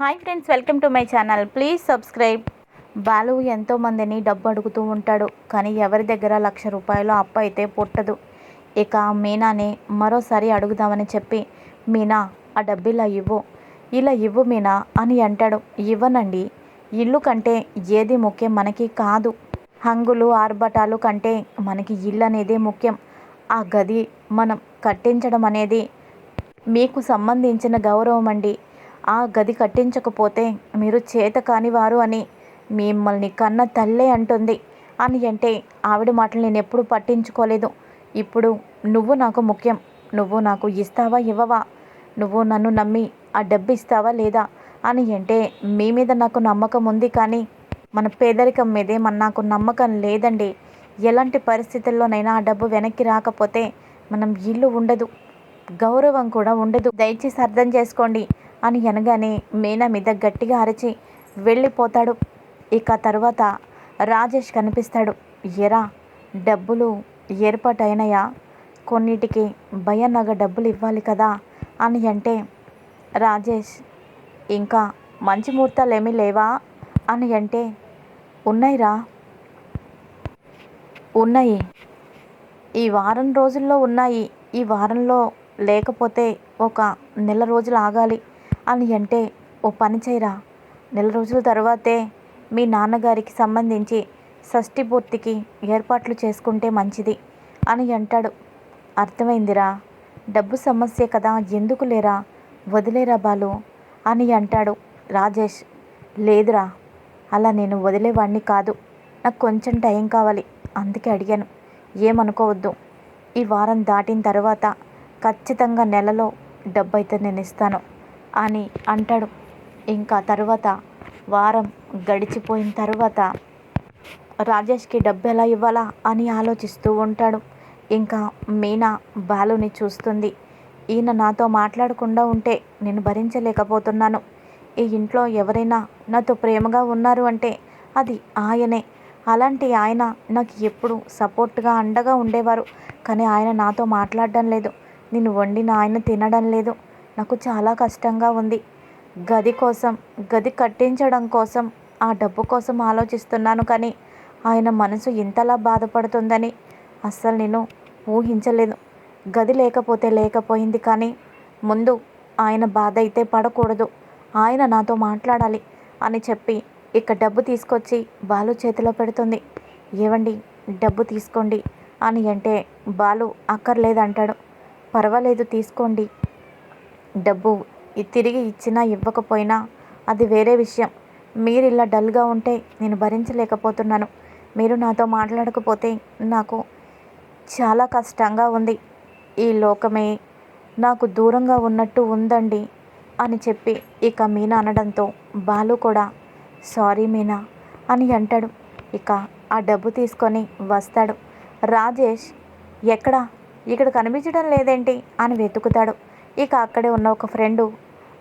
Hi friends welcome to my channel. Please subscribe. Balu ఎంతోమందిని డబ్బు అడుగుతూ ఉంటాడు కానీ ఎవరి దగ్గర లక్ష రూపాయలు అప్పు అయితే పుట్టదు. ఇక మీనాని మరోసారి అడుగుదామని చెప్పి మీనా ఆ డబ్బు ఇలా ఇవ్వు. ఇలా ఇవ్వు మీనా అని అంటాడు. ఇవ్వనండి. ఇల్లు కంటే ఏది ముఖ్యం మనకి కాదు. హంగులు ఆర్భటాలు కంటే మనకి ఇల్లు అనేది ముఖ్యం. ఆ గది మనం కట్టించడం అనేది మీకు సంబంధించిన గౌరవం అండి. ఆ గది కట్టించకపోతే మీరు చేత కానివారు అని మిమ్మల్ని కన్న తల్లే అంటుంది. అని అంటే ఆవిడ మాటలు నేను ఎప్పుడు పట్టించుకోలేదు. ఇప్పుడు నువ్వు నాకు ముఖ్యం. నువ్వు నాకు ఇస్తావా ఇవ్వవా? నువ్వు నన్ను నమ్మి ఆ డబ్బు ఇస్తావా లేదా? అని అంటే మీ మీద నాకు నమ్మకం ఉంది కానీ మన పేదరికం మీదే మన నాకు నమ్మకం లేదండి. ఎలాంటి పరిస్థితుల్లోనైనా ఆ డబ్బు వెనక్కి రాకపోతే మనం ఇల్లు ఉండదు. గౌరవం కూడా ఉండదు. దయచేసి అర్థం చేసుకోండి. అని అనగానే మీనా మీద గట్టిగా అరిచి వెళ్ళిపోతాడు. ఇక తర్వాత రాజేష్ కనిపిస్తాడు. ఎరా డబ్బులు ఏర్పాటైనయా? కొన్నిటికి భయనగ డబ్బులు ఇవ్వాలి కదా? అని అంటే రాజేష్ ఇంకా మంచి ముహూర్తాలు ఏమీ లేవా? అని అంటే ఉన్నాయిరా. ఉన్నాయి. ఈ వారం రోజుల్లో ఉన్నాయి. ఈ వారంలో లేకపోతే ఒక నెల రోజులు ఆగాలి. అని అంటే ఓ పని చేయరా? నెల రోజుల తర్వాతే మీ నాన్నగారికి సంబంధించి షష్ఠి పూర్తికి ఏర్పాట్లు చేసుకుంటే మంచిది అని అంటాడు. అర్థమైందిరా? డబ్బు సమస్య కదా ఎందుకు లేరా? వదిలేరా బాలు? అని అంటాడు రాజేష్. లేదురా అలా నేను వదిలేవాడిని కాదు. నాకు కొంచెం టైం కావాలి. అందుకే అడిగాను. ఏమనుకోవద్దు. ఈ వారం దాటిన తర్వాత ఖచ్చితంగా నెలలో డబ్బు అయితే నేను ఇస్తాను అని అంటాడు. ఇంకా తర్వాత వారం గడిచిపోయిన తర్వాత రాజేష్కి డబ్బు ఎలా ఇవ్వాలా అని ఆలోచిస్తూ ఉంటాడు. ఇంకా మీనా బాలుని చూస్తుంది. ఈయన నాతో మాట్లాడకుండా ఉంటే నేను భరించలేకపోతున్నాను. ఈ ఇంట్లో ఎవరైనా నాతో ప్రేమగా ఉన్నారు అంటే అది ఆయనే. అలాంటి ఆయన నాకు ఎప్పుడు సపోర్ట్గా అండగా ఉండేవారు. కానీ ఆయన నాతో మాట్లాడడం లేదు. నేను వండిన ఆయన తినడం లేదు. నాకు చాలా కష్టంగా ఉంది. గది కోసం గది కట్టించడం కోసం ఆ డబ్బు కోసం ఆలోచిస్తున్నాను కానీ ఆయన మనసు ఇంతలా బాధపడుతుందని అస్సలు నేను ఊహించలేదు. గది లేకపోతే లేకపోయింది కానీ ముందు ఆయన బాధ అయితే పడకూడదు. ఆయన నాతో మాట్లాడాలి అని చెప్పి ఇక డబ్బు తీసుకొచ్చి బాలు చేతిలో పెడుతుంది. ఏవండి డబ్బు తీసుకోండి అని అంటే బాలు అక్కర్లేదంటాడు. పర్వాలేదు తీసుకోండి. డబ్బు తిరిగి ఇచ్చినా ఇవ్వకపోయినా అది వేరే విషయం. మీరు ఇలా డల్గా ఉంటే నేను భరించలేకపోతున్నాను. మీరు నాతో మాట్లాడకపోతే నాకు చాలా కష్టంగా ఉంది. ఈ లోకమే నాకు దూరంగా ఉన్నట్టు ఉందండి అని చెప్పి ఇక మీనా అనడంతో బాలు కూడా సారీ మీనా అని అంటాడు. ఇక ఆ డబ్బు తీసుకొని వస్తాడు. రాజేష్ ఎక్కడ? ఇక్కడ కనిపించడం లేదేంటి? అని వెతుకుతాడు. ఇక అక్కడే ఉన్న ఒక ఫ్రెండు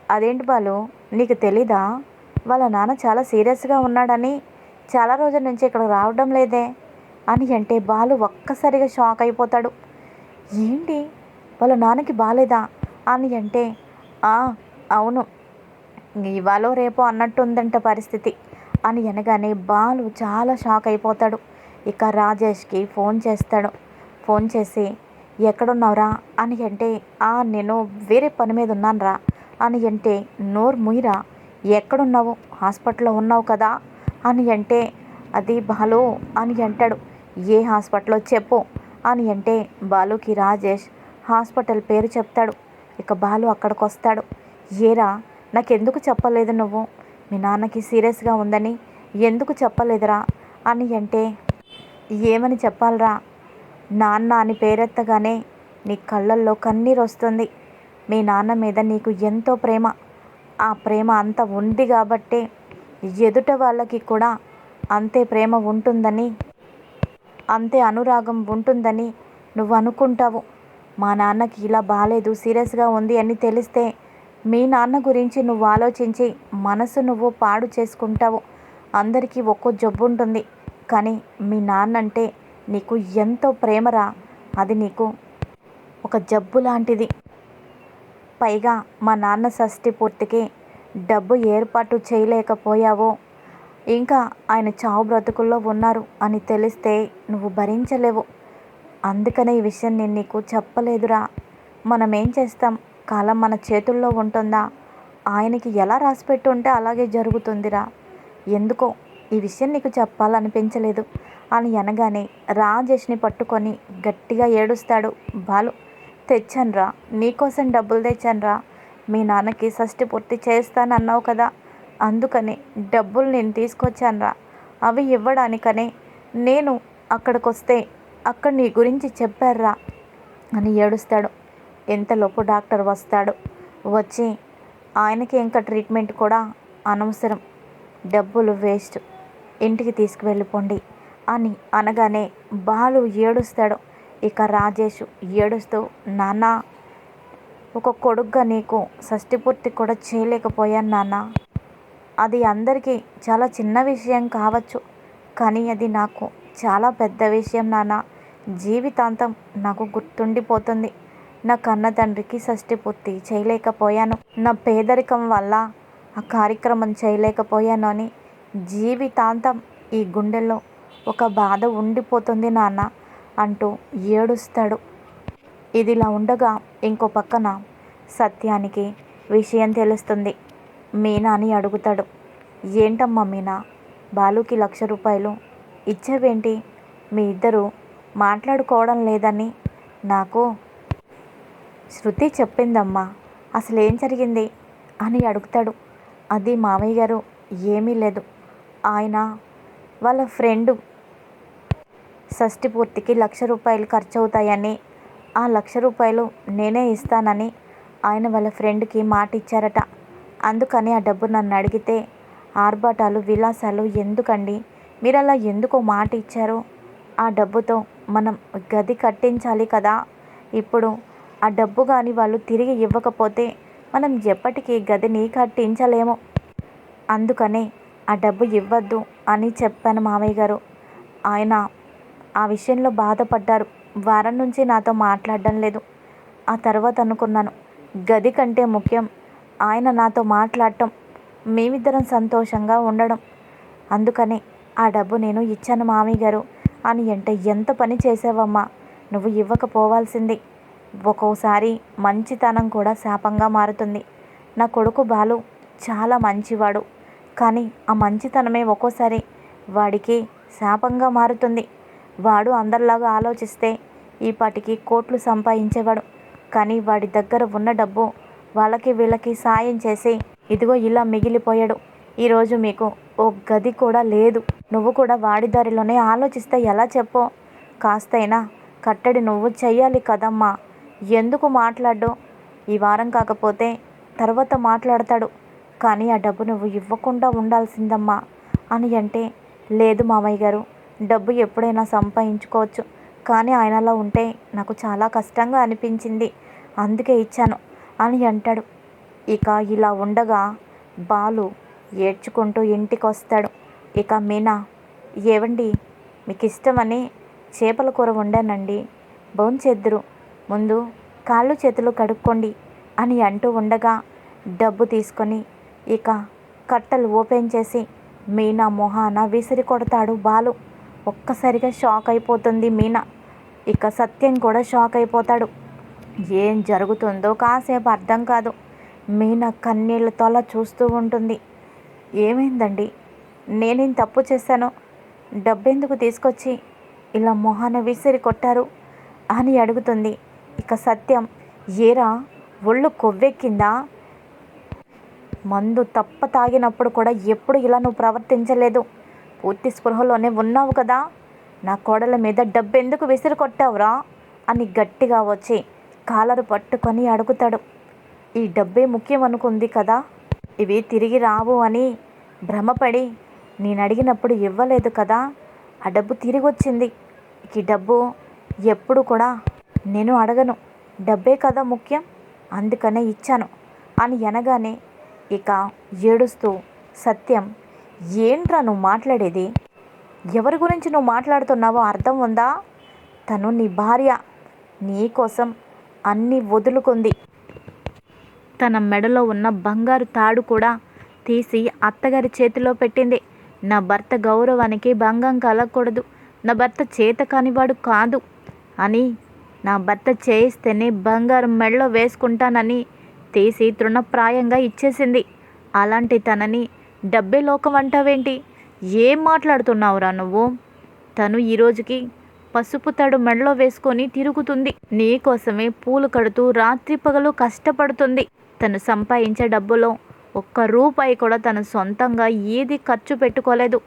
అదేంటి బాలు నీకు తెలీదా? వాళ్ళ నాన్న చాలా సీరియస్గా ఉన్నాడని చాలా రోజుల నుంచి ఇక్కడ రావడం లేదే అని అంటే బాలు ఒక్కసారిగా షాక్ అయిపోతాడు. ఏంటి? వాళ్ళ నాన్నకి బాలేదా? అని అంటే "ఆ, అవును. ఇవాళ రేపో అన్నట్టుందంట పరిస్థితి అని అనగానే బాలు చాలా షాక్ అయిపోతాడు. ఇక రాజేష్కి ఫోన్ చేస్తాడు. ఫోన్ చేసి ఎక్కడున్నావురా? అని అంటే "ఆ, నేను వేరే పని మీద ఉన్నానురా. అని అంటే నోరు ముయిరా. ఎక్కడున్నావు? హాస్పిటల్లో ఉన్నావు కదా? అని అంటే అది బాలు అని అంటాడు. ఏ హాస్పిటల్లో చెప్పు. అని అంటే బాలుకి రాజేష్ హాస్పిటల్ పేరు చెప్తాడు. ఇక బాలు అక్కడికి వస్తాడు ఏరా నాకెందుకు చెప్పలేదు నువ్వు? మీ నాన్నకి సీరియస్గా ఉందని ఎందుకు చెప్పలేదురా? అని అంటే ఏమని చెప్పాలరా? నాన్న అని పేరెత్తగానే నీ కళ్ళల్లో కన్నీరు వస్తుంది. మీ నాన్న మీద నీకు ఎంతో ప్రేమ. ఆ ప్రేమ అంత ఉంది కాబట్టే ఎదుట వాళ్ళకి కూడా అంతే ప్రేమ ఉంటుందని అంతే అనురాగం ఉంటుందని నువ్వు అనుకుంటావు. మా నాన్నకి ఇలా బాగాలేదు సీరియస్గా ఉంది అని తెలిస్తే మీ నాన్న గురించి నువ్వు ఆలోచించి మనసు నువ్వు పాడు చేసుకుంటావు. అందరికీ ఒక్కో జబ్బు ఉంటుంది కానీ మీ నాన్న అంటే నీకు ఎంతో ప్రేమరా. అది నీకు ఒక జబ్బు లాంటిది. పైగా మా నాన్న షష్ఠి పూర్తికి డబ్బు ఏర్పాటు చేయలేకపోయావో. ఇంకా ఆయన చావు బ్రతుకుల్లో ఉన్నారు అని తెలిస్తే నువ్వు భరించలేవు. అందుకనే ఈ విషయం నేను నీకు చెప్పలేదురా. మనం ఏం చేస్తాం? కాలం మన చేతుల్లో ఉంటుందా? ఆయనకి ఎలా రాసిపెట్టి ఉంటే అలాగే జరుగుతుందిరా. ఎందుకో ఈ విషయం నీకు చెప్పాలనిపించలేదు. అని అనగానే రాజేష్ని పట్టుకొని గట్టిగా ఏడుస్తాడు బాలు. తెచ్చానురా నీకోసం డబ్బులు తెచ్చానురా. మీ నాన్నకి షష్టి పూర్తి చేస్తానన్నావు కదా. అందుకని డబ్బులు నేను తీసుకొచ్చానురా. అవి ఇవ్వడానికనే నేను అక్కడికి వస్తే అక్కడ నీ గురించి చెప్పారురా అని ఏడుస్తాడు. ఎంతలోపు డాక్టర్ వస్తాడు. వచ్చి ఆయనకి ఇంకా ట్రీట్మెంట్ కూడా అనవసరం. డబ్బులు వేస్ట్. ఇంటికి తీసుకువెళ్ళిపోండి. అని అనగానే బాలు ఏడుస్తాడు. ఇక రాజేష్ ఏడుస్తూ నాన్న ఒక కొడుగ్గా నీకు షష్టిపూర్తి కూడా చేయలేకపోయాను నాన్న. అది అందరికీ చాలా చిన్న విషయం కావచ్చు కానీ అది నాకు చాలా పెద్ద విషయం నాన్న. జీవితాంతం నాకు గుర్తుండిపోతుంది. నా కన్న తండ్రికి షష్టి పూర్తి చేయలేకపోయాను. నా పేదరికం వల్ల ఆ కార్యక్రమం చేయలేకపోయాను అని జీవితాంతం ఈ గుండెల్లో ఒక బాధ ఉండిపోతుంది నాన్న అంటూ ఏడుస్తాడు. ఇదిలా ఉండగా ఇంకో పక్కన సత్యానికి విషయం తెలుస్తుంది. మీనా అని అడుగుతాడు. ఏంటమ్మా మీనా? బాలుకి లక్ష రూపాయలు ఇచ్చేవేంటి? మీ ఇద్దరు మాట్లాడుకోవడం లేదని నాకు శృతి చెప్పిందమ్మా. అసలు ఏం జరిగింది? అని అడుగుతాడు. అది మామయ్య గారు ఏమీ లేదు. ఆయన వాళ్ళ ఫ్రెండ్ షష్టి పూర్తికి లక్ష రూపాయలు ఖర్చు అవుతాయని ఆ లక్ష రూపాయలు నేనే ఇస్తానని ఆయన వాళ్ళ ఫ్రెండ్కి మాట ఇచ్చారట అందుకని ఆ డబ్బు నన్ను అడిగితే ఆర్భాటాలు విలాసాలు ఎందుకండి? మీరు అలా ఎందుకో మాట ఇచ్చారు ఆ డబ్బుతో మనం గది కట్టించాలి కదా? ఇప్పుడు ఆ డబ్బు కానీ వాళ్ళు తిరిగి ఇవ్వకపోతే మనం ఎప్పటికీ గదిని కట్టించలేము. అందుకనే ఆ డబ్బు ఇవ్వద్దు అని చెప్పాను మామయ్య గారు. ఆయన ఆ విషయంలో బాధపడ్డారు. వారం నుంచి నాతో మాట్లాడడం లేదు. ఆ తర్వాత అనుకున్నాను. గది కంటే ముఖ్యం. ఆయన నాతో మాట్లాడటం. మేమిద్దరం సంతోషంగా ఉండడం. అందుకని ఆ డబ్బు నేను ఇచ్చాను మామయ్య గారు. అని అంటే ఎంత పని చేసావమ్మా? నువ్వు ఇవ్వకపోవాల్సింది. ఒక్కోసారి మంచితనం కూడా శాపంగా మారుతుంది. నా కొడుకు బాలు చాలా మంచివాడు. కానీ ఆ మంచితనమే ఒక్కోసారి వాడికి శాపంగా మారుతుంది. వాడు అందరిలాగా ఆలోచిస్తే ఈ పాటికి కోట్లు సంపాదించేవాడు. కానీ వాడి దగ్గర ఉన్న డబ్బు వాళ్ళకి వీళ్ళకి సాయం చేసి ఇదిగో ఇలా మిగిలిపోయాడు. ఈరోజు మీకు ఓ గది కూడా లేదు. నువ్వు కూడా వాడి దారిలోనే ఆలోచిస్తే ఎలా చెప్పో? కాస్తైనా కట్టడి నువ్వు చెయ్యాలి కదమ్మా. ఎందుకు మాట్లాడు ఈ వారం కాకపోతే తర్వాత మాట్లాడతాడు. కానీ ఆ డబ్బు నువ్వు ఇవ్వకుండా ఉండాల్సిందమ్మా అని అంటే లేదు మామయ్య గారు డబ్బు ఎప్పుడైనా సంపాదించుకోవచ్చు కానీ ఆయనలా ఉంటే నాకు చాలా కష్టంగా అనిపించింది. అందుకే ఇచ్చాను అని అంటాడు. ఇక ఇలా ఉండగా బాలు ఏడ్చుకుంటూ ఇంటికి వస్తాడు. ఇక మీనా ఏవండి మీకు ఇష్టమని చేపల కూర వండానండి. భోంచేద్దురు ముందు కాళ్ళు చేతులు కడుక్కోండి అని అంటూ ఉండగా డబ్బు తీసుకొని ఇక కట్టలు ఓపెన్ చేసి మీనా మొహాన విసిరి కొడతాడు బాలు. ఒక్కసారిగా షాక్ అయిపోతుంది మీనా. ఇక సత్యం కూడా షాక్ అయిపోతాడు. ఏం జరుగుతుందో కాసేపు అర్థం కాదు. మీనా కన్నీళ్ళతో అలా చూస్తూ ఉంటుంది. ఏమైందండి? నేనేం తప్పు చేశాను? డబ్బెందుకు తీసుకొచ్చి ఇలా మొహాన విసిరి కొట్టారు? అని అడుగుతుంది. ఇక సత్యం ఏరా ఒళ్ళు కొవ్వెక్కిందా? మందు తప్ప తాగినప్పుడు కూడా ఎప్పుడు ఇలా నువ్వు ప్రవర్తించలేదు. పూర్తి స్పృహలోనే ఉన్నావు కదా. నా కోడల మీద డబ్బెందుకు విసిరి కొట్టావురా? అని గట్టిగా వచ్చి కాలరు పట్టుకొని అడుగుతాడు. ఈ డబ్బే ముఖ్యం అనుకుంది కదా. ఇవి తిరిగి రావు అని భ్రమపడి నేను అడిగినప్పుడు ఇవ్వలేదు కదా. ఆ డబ్బు తిరిగి వచ్చింది. ఈ డబ్బు ఎప్పుడు కూడా నేను అడగను. డబ్బే కదా ముఖ్యం. అందుకనే ఇచ్చాను. అని అనగానే ఇక ఏడుస్తూ సత్యం ఏంట్రా నువ్వు మాట్లాడేది? ఎవరి గురించి నువ్వు మాట్లాడుతున్నావో అర్థం ఉందా? తను నీ భార్య నీ కోసం అన్నీ వదులుకుంది. తన మెడలో ఉన్న బంగారు తాడు కూడా తీసి అత్తగారి చేతిలో పెట్టింది. నా భర్త గౌరవానికి భంగం కలగకూడదు. నా భర్త చేత కానివాడు కాదు అని నా భర్త చేయిస్తేనే బంగారం మెడలో వేసుకుంటానని తీసి తృణప్రాయంగా ఇచ్చేసింది. అలాంటి తనని డబ్బే లోకం అంటావేంటి? ఏం మాట్లాడుతున్నావురా నువ్వు? తను ఈరోజుకి పసుపు తడు మెడలో వేసుకొని తిరుగుతుంది. నీకోసమే పూలు కడుతూ రాత్రి పగలు కష్టపడుతుంది. తను సంపాదించే డబ్బులో ఒక్క రూపాయి కూడా తను సొంతంగా ఏది ఖర్చు పెట్టుకోలేదు.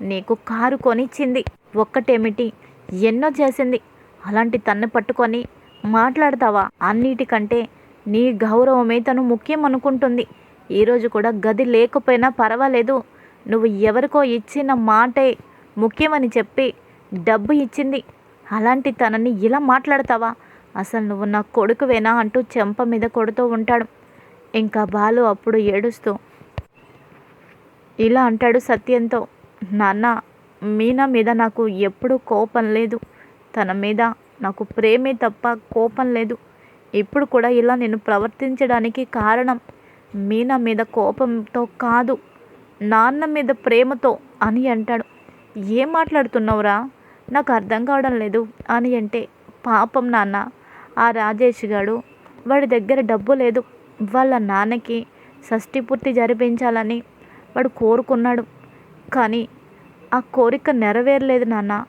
నీకు కారు కొనిచ్చింది. ఒక్కటేమిటి? ఎన్నో చేసింది. అలాంటి తన్ను పట్టుకొని మాట్లాడతావా? అన్నిటికంటే నీ గౌరవమే తను ముఖ్యం అనుకుంటుంది. ఈరోజు కూడా గది లేకపోయినా పర్వాలేదు. నువ్వు ఎవరికో ఇచ్చిన మాటే ముఖ్యమని చెప్పి డబ్బు ఇచ్చింది. అలాంటి తనని ఇలా మాట్లాడతావా? అసలు నువ్వు నా కొడుకువేనా అంటూ చెంప మీద కొడుతూ ఉంటాడు. ఇంకా బాలు అప్పుడు ఏడుస్తూ ఇలా అంటాడు సత్యంతో నాన్న మీనా మీద నాకు ఎప్పుడూ కోపం లేదు. తన మీద నాకు ప్రేమే తప్ప కోపం లేదు. ఇప్పుడు కూడా ఇలా నేను ప్రవర్తించడానికి కారణం మీనా మీద కోపంతో కాదు నాన్న మీద ప్రేమతో అని అంటాడు. ఏం మాట్లాడుతున్నావురా? నాకు అర్థం కావడం లేదు అని అంటే పాపం నాన్న ఆ రాజేష్ గాడు వాడి దగ్గర డబ్బు లేదు. వాళ్ళ నాన్నకి షష్టి పూర్తి జరిపించాలని వాడు కోరుకున్నాడు. కానీ ఆ కోరిక నెరవేరలేదు నాన్న.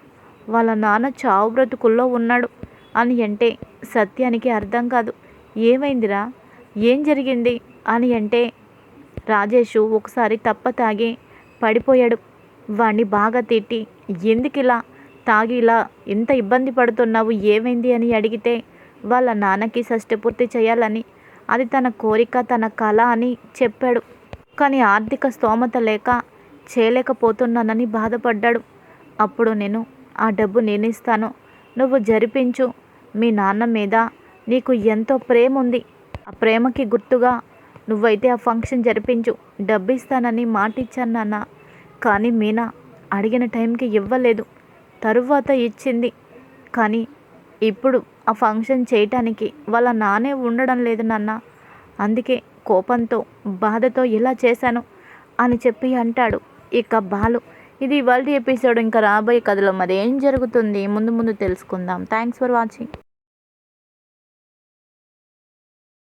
వాళ్ళ నాన్న చావు బ్రతుకుల్లో ఉన్నాడు అని అంటే సత్యానికి అర్థం కాదు. ఏమైందిరా? ఏం జరిగింది? అని అంటే రాజేషు ఒకసారి తప్ప తాగి పడిపోయాడు. వాణ్ణి బాగా తిట్టి ఎందుకు ఇలా తాగి ఇలా ఎంత ఇబ్బంది పడుతున్నావు? ఏమైంది? అని అడిగితే వాళ్ళ నాన్నకి షష్టిపూర్తి చేయాలని. అది తన కోరిక తన కళ అని చెప్పాడు. కానీ ఆర్థిక స్తోమత లేక చేయలేకపోతున్నానని బాధపడ్డాడు. అప్పుడు నేను ఆ డబ్బు నేనిస్తాను. నువ్వు జరిపించు. మీ నాన్న మీద నీకు ఎంతో ప్రేమ ఉంది ఆ ప్రేమకి గుర్తుగా నువ్వైతే ఆ ఫంక్షన్ జరిపించు. డబ్బు ఇస్తానని మాట ఇచ్చాను నాన్న. కానీ మీనా అడిగిన టైంకి ఇవ్వలేదు. తరువాత ఇచ్చింది. కానీ ఇప్పుడు ఆ ఫంక్షన్ చేయటానికి వాళ్ళ నానే ఉండడం లేదు నాన్న. అందుకే కోపంతో బాధతో ఇలా చేశాను అని చెప్పి అంటాడు. ఇక బాలు ఇది ఇవాళ ఎపిసోడ్ ఇంకా రాబోయే కథలో మరి ఏం జరుగుతుంది? ముందు ముందు తెలుసుకుందాం. Thanks for watching